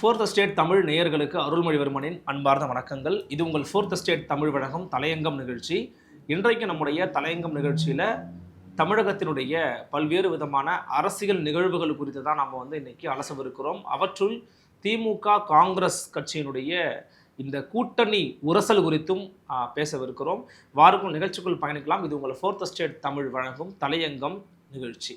Fourth state Tamil நேயர்களுக்கு அருள்மொழிவர்மனின் அன்பார்ந்த வணக்கங்கள். இது உங்கள் ஃபோர்த் ஸ்டேட் தமிழ் வழங்கும் தலையங்கம் நிகழ்ச்சி. இன்றைக்கு நம்முடைய தலையங்கம் நிகழ்ச்சியில் தமிழகத்தினுடைய பல்வேறு விதமான அரசியல் நிகழ்வுகள் குறித்து தான் நம்ம வந்து இன்றைக்கி அலசவிருக்கிறோம். அவற்றுள் திமுக காங்கிரஸ் கட்சியினுடைய இந்த கூட்டணி உரசல் குறித்தும் பேசவிருக்கிறோம். வாருக்கும் நிகழ்ச்சிக்குள் பயணிக்கலாம். இது உங்கள் ஃபோர்த் ஸ்டேட் தமிழ் வழங்கும் தலையங்கம் நிகழ்ச்சி.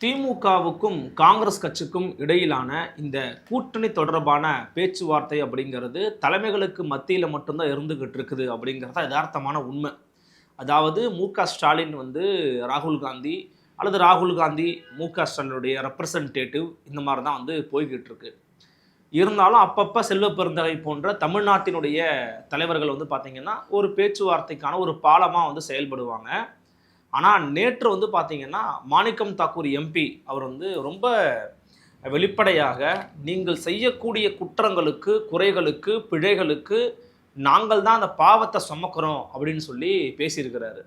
திமுகவுக்கும் காங்கிரஸ் கட்சிக்கும் இடையிலான இந்த கூட்டணி தொடர்பான பேச்சுவார்த்தை அப்படிங்கிறது தலைமைகளுக்கு மத்தியில் மட்டும்தான் இருந்துகிட்டு இருக்குது அப்படிங்கிறது தான் யதார்த்தமான உண்மை. அதாவது மு ஸ்டாலின் வந்து ராகுல் காந்தி அல்லது ராகுல் காந்தி மு க ஸ்டாலினுடைய ரெப்ரசன்டேட்டிவ் இந்த மாதிரி தான் வந்து போய்கிட்டு இருக்கு. இருந்தாலும் அப்பப்போ செல்வ பெருந்தகை போன்ற தமிழ்நாட்டினுடைய தலைவர்கள் வந்து பார்த்திங்கன்னா ஒரு பேச்சுவார்த்தைக்கான ஒரு பாலமாக வந்து செயல்படுவாங்க. ஆனால் நேற்று வந்து பார்த்தீங்கன்னா மாணிக்கம் தாக்கூர் எம்பி அவர் வந்து ரொம்ப வெளிப்படையாக நீங்கள் செய்யக்கூடிய குற்றங்களுக்கு குறைகளுக்கு பிழைகளுக்கு நாங்கள் தான் அந்த பாவத்தை சுமக்கிறோம் அப்படின்னு சொல்லி பேசியிருக்கிறாரு.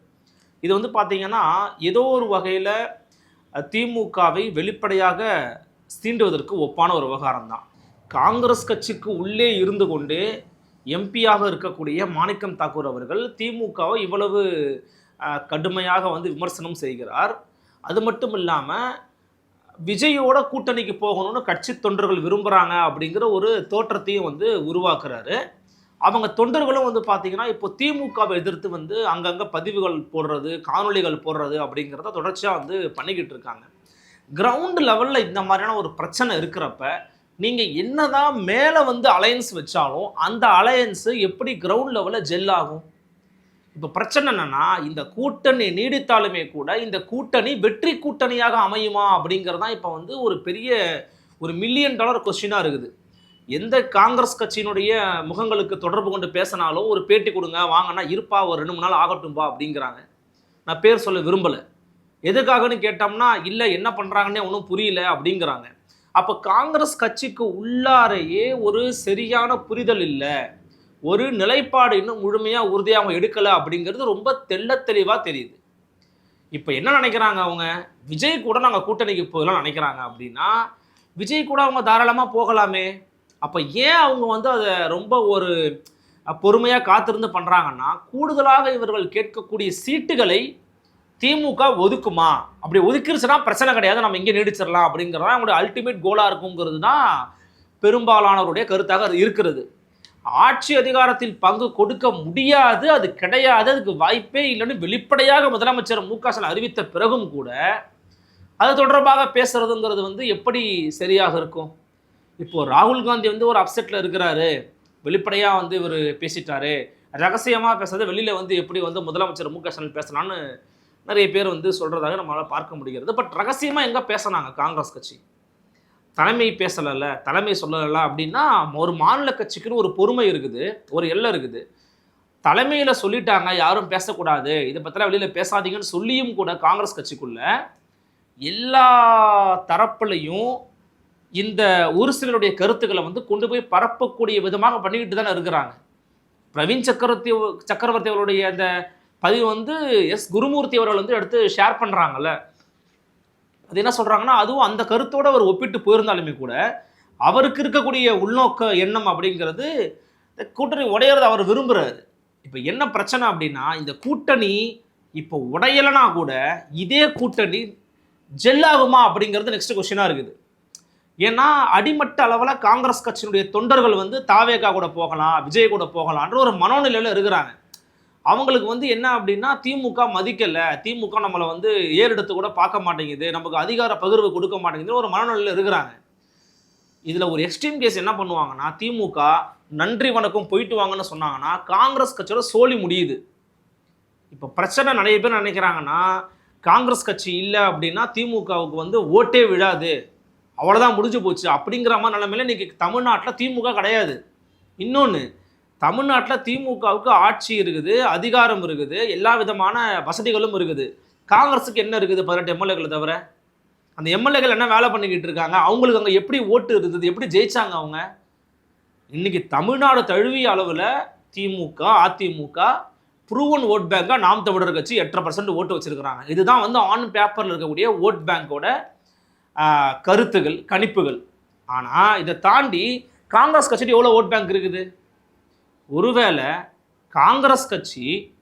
இது வந்து பார்த்தீங்கன்னா ஏதோ ஒரு வகையில் திமுகவை வெளிப்படையாக சீண்டுவதற்கு ஒப்பான ஒரு விவகாரம் தான். காங்கிரஸ் கட்சிக்கு உள்ளே இருந்து கொண்டு எம்பியாக இருக்கக்கூடிய மாணிக்கம் தாக்கூர் அவர்கள் திமுகவை இவ்வளவு கடுமையாக வந்து விமர்சனம் செய்கிறார். அது மட்டும் இல்லாமல் விஜயோட கூட்டணிக்கு போகணும்னு கட்சி தொண்டர்கள் விரும்புகிறாங்க அப்படிங்கிற ஒரு தோற்றத்தையும் வந்து உருவாக்குறாரு. அவங்க தொண்டர்களும் வந்து பார்த்தீங்கன்னா இப்போ திமுகவை எதிர்த்து வந்து அங்கங்கே பதிவுகள் போடுறது காணொளிகள் போடுறது அப்படிங்கிறத தொடர்ச்சியாக வந்து பண்ணிக்கிட்டு இருக்காங்க. கிரவுண்டு லெவலில் இந்த மாதிரியான ஒரு பிரச்சனை இருக்கிறப்ப நீங்கள் என்னதான் மேலே வந்து அலையன்ஸ் வச்சாலும் அந்த அலையன்ஸு எப்படி கிரவுண்ட் லெவலில் ஜெல் ஆகும்? இப்போ பிரச்சனை என்னன்னா இந்த கூட்டணி நீடித்தாலுமே கூட இந்த கூட்டணி வெற்றி கூட்டணியாக அமையுமா அப்படிங்கிறது தான் இப்போ வந்து ஒரு பெரிய ஒரு மில்லியன் டாலர் கொஸ்டினாக இருக்குது. எந்த காங்கிரஸ் கட்சியினுடைய முகங்களுக்கு தொடர்பு கொண்டு பேசினாலும் ஒரு பேட்டி கொடுங்க வாங்கன்னா இருப்பா ஒரு ரெண்டு மூணு நாள் ஆகட்டும்பா அப்படிங்கிறாங்க. நான் பேர் சொல்ல விரும்பலை. எதுக்காகன்னு கேட்டோம்னா இல்லை என்ன பண்ணுறாங்கன்னே ஒன்றும் புரியல அப்படிங்கிறாங்க. அப்போ காங்கிரஸ் கட்சிக்கு உள்ளாரையே ஒரு சரியான புரிதல் இல்லை. ஒரு நிலைப்பாடு இன்னும் முழுமையாக உறுதியாக அவங்க எடுக்கலை அப்படிங்கிறது ரொம்ப தெள்ள தெளிவாக தெரியுது. இப்போ என்ன நினைக்கிறாங்க அவங்க? விஜய் கூட நாங்கள் கூட்டணிக்கு போகலாம் நினைக்கிறாங்க அப்படின்னா விஜய் கூட அவங்க தாராளமாக போகலாமே. அப்போ ஏன் அவங்க வந்து அதை ரொம்ப ஒரு பொறுமையாக காத்திருந்து பண்ணுறாங்கன்னா கூடுதலாக இவர்கள் கேட்கக்கூடிய சீட்டுகளை திமுக ஒதுக்குமா? அப்படி ஒதுக்கிருச்சுன்னா பிரச்சனை கிடையாது நம்ம இங்கே நீடிச்சிடலாம் அப்படிங்கிறது அவங்களுடைய அல்டிமேட் கோலாக இருக்குங்கிறது தான் பெரும்பாலானவருடைய கருத்தாக அது இருக்கிறது. ஆட்சி அதிகாரத்தில் பங்கு கொடுக்க முடியாது அது கிடையாது அதுக்கு வாய்ப்பே இல்லைன்னு வெளிப்படையாக முதலமைச்சர் மு க ஸ்டாலின் அறிவித்த பிறகும் கூட அது தொடர்பாக பேசுறதுங்கிறது வந்து எப்படி சரியாக இருக்கும்? இப்போ ராகுல் காந்தி வந்து ஒரு அப்செட்டில் இருக்கிறாரு வெளிப்படையாக வந்து இவர் பேசிட்டாரு ரகசியமாக பேசுறது வெளியில் வந்து எப்படி வந்து முதலமைச்சர் மு க ஸ்டாலின் பேசலான்னு நிறைய பேர் வந்து சொல்கிறதாக நம்மளால் பார்க்க முடிகிறது. பட் ரகசியமாக எங்கே பேசினாங்க காங்கிரஸ் கட்சி? தலைமை பேசலைல்ல தலைமை சொல்லலைல்ல அப்படின்னா ஒரு மாநில கட்சிக்குன்னு ஒரு பொறுமை இருக்குது ஒரு எல்லை இருக்குது. தலைமையில் சொல்லிட்டாங்க யாரும் பேசக்கூடாது இதை பற்றிலாம் வெளியில் பேசாதீங்கன்னு சொல்லியும் கூட காங்கிரஸ் கட்சிக்குள்ள எல்லா தரப்புலையும் இந்த ஒரு சிலருடைய கருத்துக்களை வந்து கொண்டு போய் பரப்பக்கூடிய விதமாக பண்ணிக்கிட்டு தானே இருக்கிறாங்க. பிரவீன் சக்கரவர்த்தி சக்கரவர்த்தி அவருடைய அந்த பதிவு வந்து எஸ். குருமூர்த்தி அவர்கள் வந்து எடுத்து ஷேர் பண்ணுறாங்கல்ல அது என்ன சொல்கிறாங்கன்னா அதுவும் அந்த கருத்தோடு அவர் ஒப்பிட்டு போயிருந்தாலுமே கூட அவருக்கு இருக்கக்கூடிய உள்நோக்க எண்ணம் அப்படிங்கிறது இந்த கூட்டணி உடையிறது அவர் விரும்புகிறாரு இப்போ என்ன பிரச்சனை அப்படின்னா இந்த கூட்டணி இப்போ உடையலைனா கூட இதே கூட்டணி ஜெல்லாகுமா அப்படிங்கிறது நெக்ஸ்ட் கொஸ்டினாக இருக்குது. ஏன்னா அடிமட்ட அளவில் காங்கிரஸ் கட்சியினுடைய தொண்டர்கள் வந்து தாவேகா கூட போகலாம் விஜய் கூட போகலான்ற ஒரு மனோநிலையில் இருக்கிறாங்க. அவங்களுக்கு வந்து என்ன அப்படின்னா திமுக மதிக்கலை. திமுக நம்மளை வந்து ஏறெடுத்து கூட பார்க்க மாட்டேங்குது. நமக்கு அதிகார பகிர்வு கொடுக்க மாட்டேங்குது ஒரு மனநிலையில் இருக்கிறாங்க. இதில் ஒரு எக்ஸ்ட்ரீம் கேஸ் என்ன பண்ணுவாங்கன்னா திமுக நன்றி வணக்கம் போயிட்டு வாங்கன்னு சொன்னாங்கன்னா காங்கிரஸ் கட்சியோட சோழி முடியுது. இப்போ பிரச்சனை நிறைய பேர் நினைக்கிறாங்கன்னா காங்கிரஸ் கட்சி இல்லை அப்படின்னா திமுகவுக்கு வந்து ஓட்டே விழாது. அவ்வளோதான் முடிஞ்சு போச்சு. அப்படிங்கிற மாதிரி நிலைமையில இன்னைக்கு தமிழ்நாட்டில் திமுக கிடையாது. இன்னொன்று தமிழ்நாட்டில் திமுகவுக்கு ஆட்சி இருக்குது அதிகாரம் இருக்குது எல்லா விதமான வசதிகளும் இருக்குது. காங்கிரஸுக்கு என்ன இருக்குது பதினெட்டு எம்எல்ஏக்களை தவிர? அந்த எம்எல்ஏக்கள் என்ன வேலை பண்ணிக்கிட்டு இருக்காங்க? அவங்களுக்கு அங்கே எப்படி ஓட்டு இருந்தது? எப்படி ஜெயிச்சாங்க அவங்க? இன்னைக்கு தமிழ்நாடு தழுவிய அளவில் திமுக அதிமுக ப்ரூவன் ஓட் பேங்காக நாம் தமிழர் கட்சி எட்டரை பர்சன்ட் ஓட்டு வச்சுருக்கிறாங்க. இதுதான் வந்து ஆன் பேப்பரில் இருக்கக்கூடிய ஓட் பேங்கோட கருத்துகள் கணிப்புகள். ஆனால் இதை தாண்டி காங்கிரஸ் கட்சிட்டு எவ்வளோ ஓட் பேங்க் இருக்குது? ஒருவேளை காங்கிரஸ் கட்சி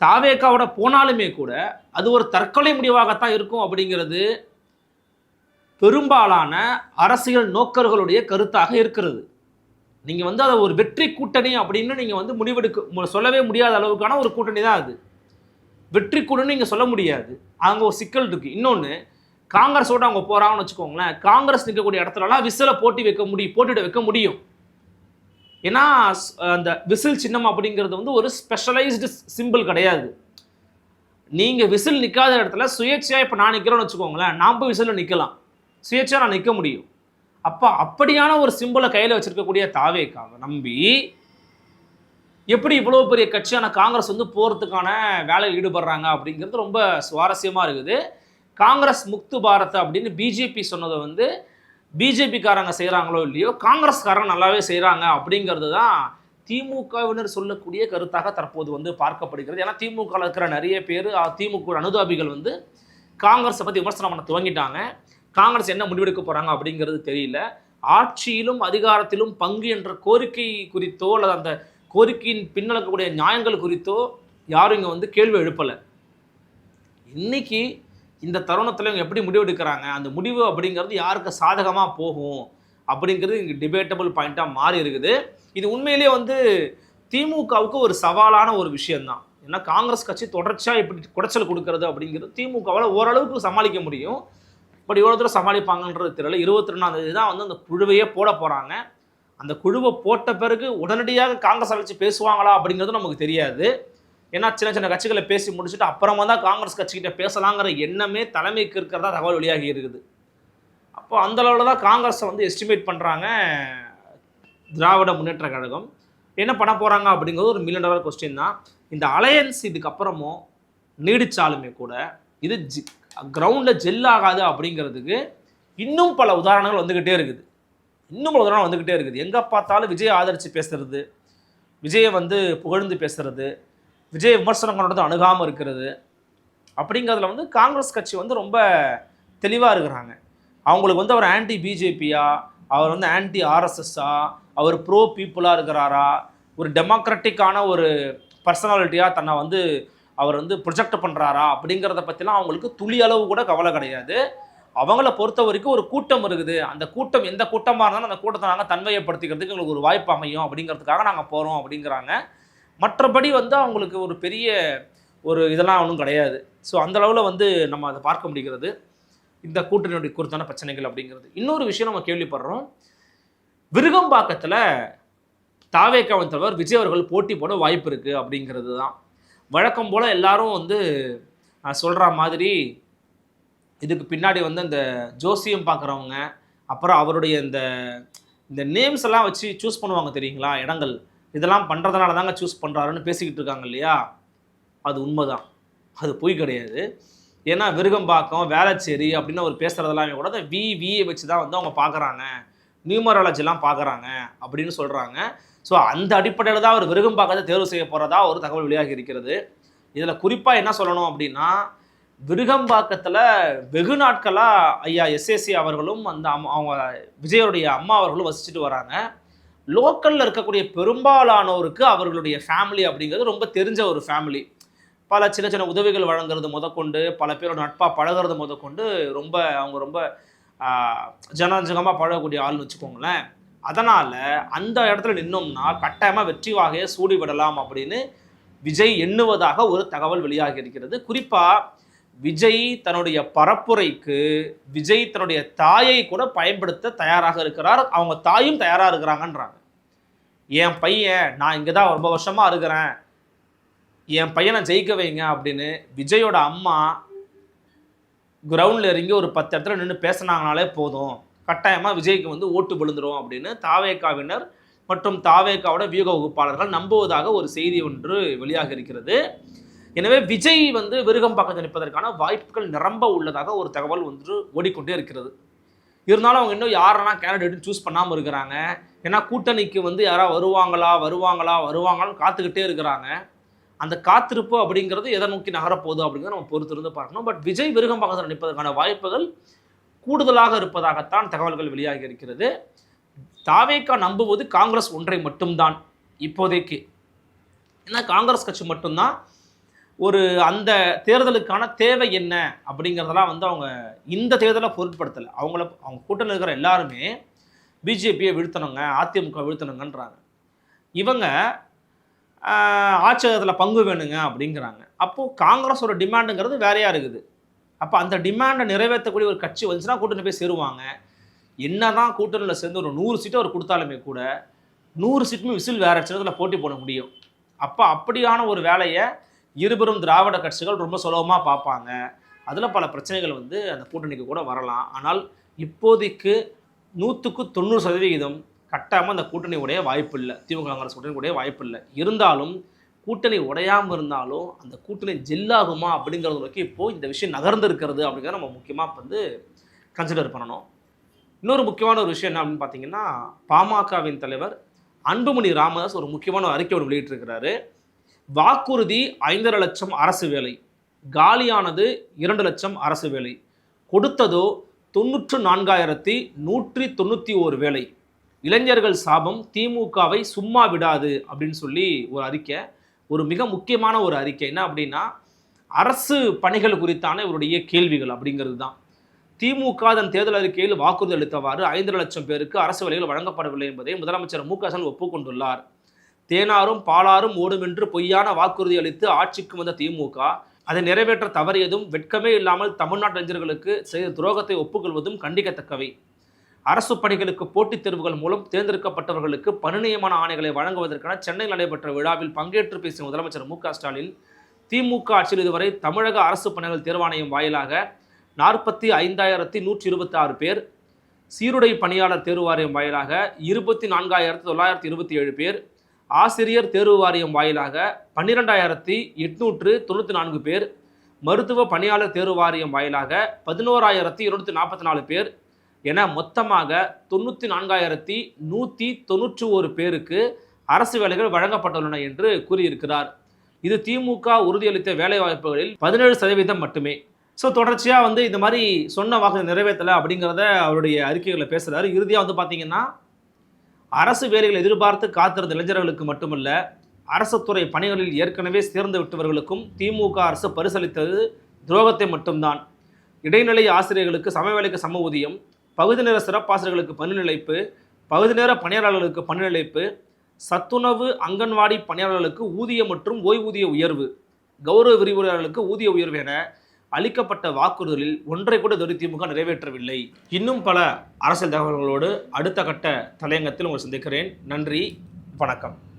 தாவேக்காவோட போனாலுமே கூட அது ஒரு தற்கொலை முடிவாகத்தான் இருக்கும் அப்படிங்கிறது பெரும்பாலான அரசியல் நோக்கர்களுடைய கருத்தாக இருக்கிறது. நீங்கள் வந்து அதை ஒரு வெற்றி கூட்டணி அப்படின்னு நீங்கள் வந்து முடிவெடுக்க மு- சொல்லவே முடியாத அளவுக்கான ஒரு கூட்டணி தான் அது. வெற்றி கூட்டணி நீங்கள் சொல்ல முடியாது. அங்கே ஒரு சிக்கல் இருக்குது இன்னொன்று காங்கிரஸோட அவங்க போகிறாங்கன்னு வச்சுக்கோங்களேன் காங்கிரஸ் நிற்கக்கூடிய இடத்துலலாம் விசில போட்டி வைக்க முடியும் போட்டியிட வைக்க முடியும். ஏன்னா அந்த விசில் சின்னம் அப்படிங்கிறது வந்து ஒரு ஸ்பெஷலைஸ்டு சிம்பிள் கிடையாது. நீங்கள் விசில் நிற்காத இடத்துல சுயேட்சையாக இப்போ நான் நிற்கிறேன்னு வச்சுக்கோங்களேன் நான் போய் விசிலில் நிற்கலாம் சுயேட்சையாக நான் நிற்க முடியும். அப்போ அப்படியான ஒரு சிம்பிளை கையில் வச்சுருக்கக்கூடிய தாவேக்காவை நம்பி எப்படி இவ்வளோ பெரிய கட்சியான காங்கிரஸ் வந்து போகிறதுக்கான வேலையில் ஈடுபடுறாங்க அப்படிங்கிறது ரொம்ப சுவாரஸ்யமாக இருக்குது. காங்கிரஸ் முக்து பாரத் அப்படின்னு பிஜேபி சொன்னதை வந்து பிஜேபிக்காரங்க செய்கிறாங்களோ இல்லையோ காங்கிரஸ்காரங்க நல்லாவே செய்கிறாங்க அப்படிங்கிறது தான் திமுகவினர் சொல்லக்கூடிய கருத்தாக தற்போது வந்து பார்க்கப்படுகிறது. ஏன்னா திமுகவில் இருக்கிற நிறைய பேர் திமுக அனுதாபிகள் வந்து காங்கிரஸை பற்றி விமர்சனம் பண்ண துவங்கிட்டாங்க. காங்கிரஸ் என்ன முடிவெடுக்க போகிறாங்க அப்படிங்கிறது தெரியல. ஆட்சியிலும் அதிகாரத்திலும் பங்கு என்ற கோரிக்கை குறித்தோ அல்லது அந்த கோரிக்கையின் பின்னலக்கக்கூடிய நியாயங்கள் குறித்தோ யாரும் இங்கே வந்து கேள்வி எழுப்பலை. இன்னைக்கு இந்த தருணத்தில் இவங்க எப்படி முடிவு எடுக்கிறாங்க அந்த முடிவு அப்படிங்கிறது யாருக்கு சாதகமாக போகும்? அப்படிங்கிறது இங்கே டிபேட்டபிள் பாயிண்ட்டாக மாறி இருக்குது. இது உண்மையிலேயே வந்து திமுகவுக்கு ஒரு சவாலான ஒரு விஷயந்தான் ஏன்னா காங்கிரஸ் கட்சி தொடர்ச்சியாக இப்படி குடைச்சல் கொடுக்கறது அப்படிங்கிறது திமுகவால் ஓரளவுக்கு சமாளிக்க முடியும். பட் இவ்வளோ தூரம் சமாளிப்பாங்கன்றது தெரியல இருபத்தி ரெண்டாந்தேதி தான் வந்து அந்த குழுவையே போட போகிறாங்க அந்த குழுவை போட்ட பிறகு உடனடியாக காங்கிரஸ் அழைச்சி பேசுவாங்களா அப்படிங்கிறது நமக்கு தெரியாது. ஏன்னா சின்ன சின்ன கட்சிகளை பேசி முடிச்சுட்டு அப்புறமா தான் காங்கிரஸ் கட்சிக்கிட்ட பேசலாங்கிற எண்ணமே தலைமைக்கு இருக்கிறதா தகவல் வெளியாகி இருக்குது. அப்போ அந்த அளவில் தான் காங்கிரஸை வந்து எஸ்டிமேட் பண்ணுறாங்க திராவிட முன்னேற்ற கழகம். என்ன பண்ண போகிறாங்க அப்படிங்கிறது ஒரு மில்லியன் டாலர் கொஸ்டின் தான். இந்த அலையன்ஸ் இதுக்கப்புறமும் நீடித்தாலுமே கூட இது ஜி கிரவுண்டில் ஜெல் ஆகாது அப்படிங்கிறதுக்கு இன்னும் பல உதாரணங்கள் வந்துக்கிட்டே இருக்குது. இன்னும் பல உதாரணம் வந்துக்கிட்டே இருக்குது. எங்கே பார்த்தாலும் விஜய் ஆதரித்து பேசுறது விஜயை வந்து புகழ்ந்து பேசுறது விஜய் விமர்சனம் கொண்டது அணுகாமல் இருக்கிறது. அப்படிங்கிறதுல வந்து காங்கிரஸ் கட்சி வந்து ரொம்ப தெளிவாக இருக்கிறாங்க. அவங்களுக்கு வந்து அவர் ஆன்டி பிஜேபியா அவர் வந்து ஆன்டி ஆர்எஸ்எஸ்ஸா அவர் ப்ரோ பீப்புளாக இருக்கிறாரா ஒரு டெமோக்ராட்டிக்கான ஒரு பர்சனாலிட்டியாக தன்னை வந்து அவர் வந்து ப்ரொஜெக்ட் பண்ணுறாரா அப்படிங்கிறத பற்றிலாம் அவங்களுக்கு துளி அளவு கூட கவலை கிடையாது. அவங்கள பொறுத்த வரைக்கும் ஒரு கூட்டம் இருக்குது. அந்த கூட்டம் எந்த கூட்டமாக இருந்தாலும் அந்த கூட்டத்தை நாங்கள் தன்மையப்படுத்திக்கிறதுக்கு எங்களுக்கு ஒரு வாய்ப்பு அமையும் அப்படிங்கிறதுக்காக நாங்கள் போகிறோம் அப்படிங்கிறாங்க. மற்றபடி வந்து அவங்களுக்கு ஒரு பெரிய ஒரு இதெல்லாம் ஒன்றும் கிடையாது. ஸோ அந்த அளவில் வந்து நம்ம அதை பார்க்க முடிகிறது. இந்த கூட்டணியுடைய குறித்தான பிரச்சனைகள் அப்படிங்கிறது. இன்னொரு விஷயம் நம்ம கேள்விப்படுறோம். விருகம்பாக்கத்தில் தாவேக்காவின் தலைவர் விஜய் அவர்கள் போட்டி போட வாய்ப்பு இருக்குது அப்படிங்கிறது தான். வழக்கம் போல் எல்லாரும் வந்து சொல்கிற மாதிரி இதுக்கு பின்னாடி வந்து அந்த ஜோசியம் பார்க்குறவங்க அப்புறம் அவருடைய இந்த இந்த நேம்ஸ் எல்லாம் வச்சு சூஸ் பண்ணுவாங்க தெரியுங்களா? இடங்கள். இதெல்லாம் பண்ணுறதுனால தாங்க சூஸ் பண்ணுறாருன்னு பேசிக்கிட்டு இருக்காங்க இல்லையா? அது உண்மைதான். அது பொய் கிடையாது. ஏன்னா விருகம்பாக்கம் வேளச்சேரி அப்படின்னு அவர் பேசுகிறதெல்லாமே கூட அந்த வி வியை வச்சு தான் வந்து அவங்க பார்க்குறாங்க நியூமராலஜிலாம் பார்க்குறாங்க அப்படின்னு சொல்கிறாங்க ஸோ அந்த அடிப்படையில் தான் அவர் விருகம்பாக்கத்தை தேர்வு செய்ய போகிறதா ஒரு தகவல் வெளியாகி இருக்கிறது. இதில் குறிப்பாக என்ன சொல்லணும் அப்படின்னா விருகம்பாக்கத்தில் வெகு நாட்களாக ஐயா எஸ்எஸ்சி அவர்களும் அந்த அம்மா அவங்க விஜயருடைய அம்மா அவர்களும் வசிச்சுட்டு வராங்க. லோக்கலில் இருக்கக்கூடிய பெரும்பாலானோருக்கு அவர்களுடைய ஃபேமிலி அப்படிங்கிறது ரொம்ப தெரிஞ்ச ஒரு ஃபேமிலி பல சின்ன சின்ன உதவிகள் வழங்குறது முதற்கொண்டு பல பேரோட நட்பாக பழகிறது முதற்கொண்டு ரொம்ப அவங்க ரொம்ப ஜனஞ்சகமாக பழகக்கூடிய ஆள்னு வச்சுக்கோங்களேன். அதனால் அந்த இடத்துல நின்னோம்னா கட்டாயமாக வெற்றி வாகையை சூடி விடலாம் அப்படின்னு விஜய் எண்ணுவதாக ஒரு தகவல் வெளியாகி இருக்கிறது. குறிப்பாக விஜய் தன்னுடைய பரப்புரைக்கு விஜய் தன்னுடைய தாயை கூட பயன்படுத்த தயாராக இருக்கிறார். அவங்க தாயும் தயாராக இருக்கிறாங்கன்றாங்க. என் பையன் நான் இங்கே தான் ரொம்ப வருஷமாக இருக்கிறேன். என் பையனை ஜெயிக்க வைங்க அப்படின்னு விஜயோட அம்மா கிரவுண்டில் இறங்கி ஒரு பத்து இடத்துல நின்று பேசினாங்கனாலே போதும். கட்டாயமாக விஜய்க்கு வந்து ஓட்டு விழுந்துடும் அப்படின்னு தாவேக்காவினர் மற்றும் தாவேக்காவோட வியூக வகுப்பாளர்கள் நம்புவதாக ஒரு செய்தி ஒன்று வெளியாக இருக்கிறது. எனவே விஜய் வந்து விருகம் பக்கத்தில் நிற்பதற்கான வாய்ப்புகள் நிரம்ப உள்ளதாக ஒரு தகவல் வந்து ஓடிக்கொண்டே இருக்கிறது. இருந்தாலும் அவங்க இன்னும் யாரெல்லாம் கேண்டிடேட் சூஸ் பண்ணாமல் இருக்கிறாங்க? ஏன்னா கூட்டணிக்கு வந்து யாராவது வருவாங்களா வருவாங்களா வருவாங்களான்னு காத்துக்கிட்டே இருக்கிறாங்க. அந்த காத்திருப்பு அப்படிங்கிறது எதை நோக்கி நகரப்போகுது அப்படிங்கிறத நம்ம பொறுத்திருந்து பார்க்கணும். பட் விஜய் விருகம் பக்கத்தில் நிற்பதற்கான வாய்ப்புகள் கூடுதலாக இருப்பதாகத்தான் தகவல்கள் வெளியாகி இருக்கிறது. தாவேக்கா நம்புவது காங்கிரஸ் ஒன்றை மட்டும்தான் இப்போதைக்கு. ஏன்னா காங்கிரஸ் கட்சி மட்டும்தான் ஒரு அந்த தேர்தலுக்கான தேவை என்ன அப்படிங்கிறதெல்லாம் வந்து அவங்க இந்த தேர்தலை பொருட்படுத்தலை. அவங்கள அவங்க கூட்டணியில் இருக்கிற எல்லாருமே பிஜேபியை வீழ்த்தணுங்க அதிமுக வீழ்த்தணுங்கன்றாங்க. இவங்க ஆஹ், ஆட்சியகத்தில் பங்கு வேணுங்க அப்படிங்கிறாங்க. அப்போது காங்கிரஸோட டிமாண்டுங்கிறது வேறையாக இருக்குது? அப்போ அந்த டிமாண்டை நிறைவேற்றக்கூடிய ஒரு கட்சி வந்துச்சுன்னா கூட்டணி போய் சேருவாங்க. என்ன தான் கூட்டணியில் சேர்ந்து ஒரு நூறு சீட்டு அவர் கொடுத்தாலுமே கூட நூறு சீட்டுமே விசில் வேறு சின்னத்தில் போட்டி போட முடியும். அப்போ அப்படியான ஒரு வேலையை இருபெரும் திராவிட கட்சிகள் ரொம்ப சுலபமாக பார்ப்பாங்க. அதில் பல பிரச்சனைகள் வந்து அந்த கூட்டணிக்கு கூட வரலாம். ஆனால் இப்போதைக்கு நூற்றுக்கு தொண்ணூறு சதவிகிதம் கட்டாயமாக அந்த கூட்டணி உடைய வாய்ப்பு இல்லை. திமுக காங்கிரஸ் கூட்டணி உடைய வாய்ப்பு இல்லை. இருந்தாலும் கூட்டணி உடையாமல் இருந்தாலும் அந்த கூட்டணி ஜெல்லாகுமா அப்படிங்கிறத நோக்கி இப்போது இந்த விஷயம் நகர்ந்து இருக்கிறது அப்படிங்கிறத நம்ம முக்கியமாக வந்து கன்சிடர் பண்ணணும். இன்னொரு முக்கியமான ஒரு விஷயம் என்ன அப்படின்னு பார்த்தீங்கன்னா பாமகவின் தலைவர் அன்புமணி ராமதாஸ் ஒரு முக்கியமான அறிக்கை ஒன்று வெளியிட்டிருக்கிறாரு. வாக்குறுதி ஐந்தரை லட்சம் அரசு வேலை காலியானது இரண்டு லட்சம் அரசு வேலை கொடுத்ததோ தொண்ணூற்று நான்காயிரத்தி நூற்றி தொண்ணூற்றி ஓரு வேலை. இளைஞர்கள் சாபம் திமுகவை சும்மா விடாது அப்படின்னு சொல்லி ஒரு அறிக்கை ஒரு மிக முக்கியமான ஒரு அறிக்கை. என்ன அப்படின்னா அரசு பணிகள் குறித்தான இவருடைய கேள்விகள் அப்படிங்கிறது தான். திமுக அதன் தேர்தல் அறிக்கையில் வாக்குறுதி அளித்தவாறு ஐந்து லட்சம் பேருக்கு அரசு வேலைகள் வழங்கப்படவில்லை என்பதை முதலமைச்சர் மு க ஸ்டாலின் ஒப்புக்கொண்டுள்ளார். தேனாரும் பாலாரும் ஓடும் என்று பொய்யான வாக்குறுதி அளித்து ஆட்சிக்கு வந்த திமுக அதை நிறைவேற்ற தவறியதும் வெட்கமே இல்லாமல் தமிழ்நாட்டு இளைஞர்களுக்கு செய்த துரோகத்தை ஒப்புக்கொள்வதும் கண்டிக்கத்தக்கவை. அரசு பணிகளுக்கு போட்டித் தேர்வுகள் மூலம் தேர்ந்தெடுக்கப்பட்டவர்களுக்கு பணிநியமன ஆணைகளை வழங்குவதற்கான சென்னையில் நடைபெற்ற விழாவில் பங்கேற்று பேசிய முதலமைச்சர் மு ஸ்டாலின் திமுக ஆட்சியில் இதுவரை தமிழக அரசு பணிகள் தேர்வாணையம் வாயிலாக நாற்பத்தி ஐந்தாயிரத்தி நூற்றி இருபத்தி ஆறு பேர் சீருடை பணியாளர் தேர்வு வாரியம் வாயிலாக இருபத்தி நான்காயிரத்தி தொள்ளாயிரத்தி இருபத்தி ஏழு பேர் ஆசிரியர் தேர்வு வாரியம் வாயிலாக பன்னிரெண்டாயிரத்தி எட்நூற்று தொண்ணூற்றி நான்கு பேர் மருத்துவ பணியாளர் தேர்வு வாரியம் வாயிலாக பதினோராயிரத்தி இருநூற்றி நாற்பத்தி நாலு பேர் என மொத்தமாக தொண்ணூற்றி நான்காயிரத்தி நூற்றி தொண்ணூற்றி ஒரு பேருக்கு அரசு வேலைகள் வழங்கப்பட்டுள்ளன என்று கூறியிருக்கிறார். இது திமுக உறுதியளித்த வேலைவாய்ப்புகளில் பதினேழு சதவீதம் மட்டுமே. ஸோ தொடர்ச்சியாக வந்து இந்த மாதிரி சொன்ன வாக்கு நிறைவேற்றலை அப்படிங்கிறத அவருடைய அறிக்கைகளில் பேசுகிறாரு இறுதியாக வந்து பார்த்தீங்கன்னா அரசு வேலைகளை எதிர்பார்த்து காத்திருந்த இளைஞர்களுக்கு மட்டுமல்ல அரசு துறை பணிகளில் ஏற்கனவே சேர்ந்து விட்டவர்களுக்கும் திமுக அரசு பரிசளித்தது துரோகத்தை மட்டும்தான். இடைநிலை ஆசிரியர்களுக்கு சம வேலைக்கு சம ஊதியம் பகுதி நேர சிறப்பாசிரியர்களுக்கு பணிநிலைப்பு பகுதி நேர பணியாளர்களுக்கு பணிநிலைப்பு சத்துணவு அங்கன்வாடி பணியாளர்களுக்கு ஊதியம் மற்றும் ஓய்வூதிய உயர்வு கௌரவ விரிவுரையாளர்களுக்கு ஊதிய உயர்வு என அளிக்கப்பட்ட வாக்குறுதிகளில் ஒன்றை கூட இதுவரை திமுக நிறைவேற்றவில்லை. இன்னும் பல அரசியல் தகவல்களோடு அடுத்த கட்ட தலையங்கத்தில் உங்களை சந்திக்கிறேன். நன்றி வணக்கம்.